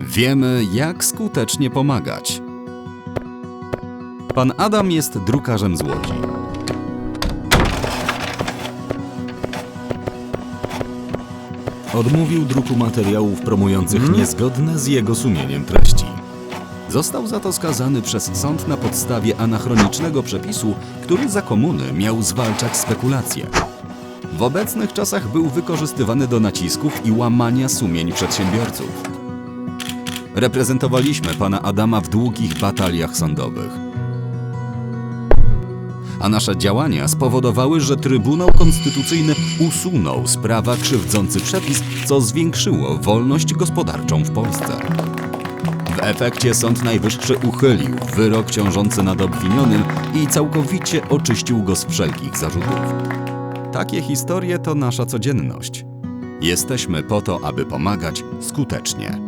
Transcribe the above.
Wiemy, jak skutecznie pomagać. Pan Adam jest drukarzem z Łodzi. Odmówił druku materiałów promujących niezgodne z jego sumieniem treści. Został za to skazany przez sąd na podstawie anachronicznego przepisu, który za komuny miał zwalczać spekulacje. W obecnych czasach był wykorzystywany do nacisków i łamania sumień przedsiębiorców. Reprezentowaliśmy pana Adama w długich bataliach sądowych. A nasze działania spowodowały, że Trybunał Konstytucyjny usunął z prawa krzywdzący przepis, co zwiększyło wolność gospodarczą w Polsce. W efekcie Sąd Najwyższy uchylił wyrok ciążący nad obwinionym i całkowicie oczyścił go z wszelkich zarzutów. Takie historie to nasza codzienność. Jesteśmy po to, aby pomagać skutecznie.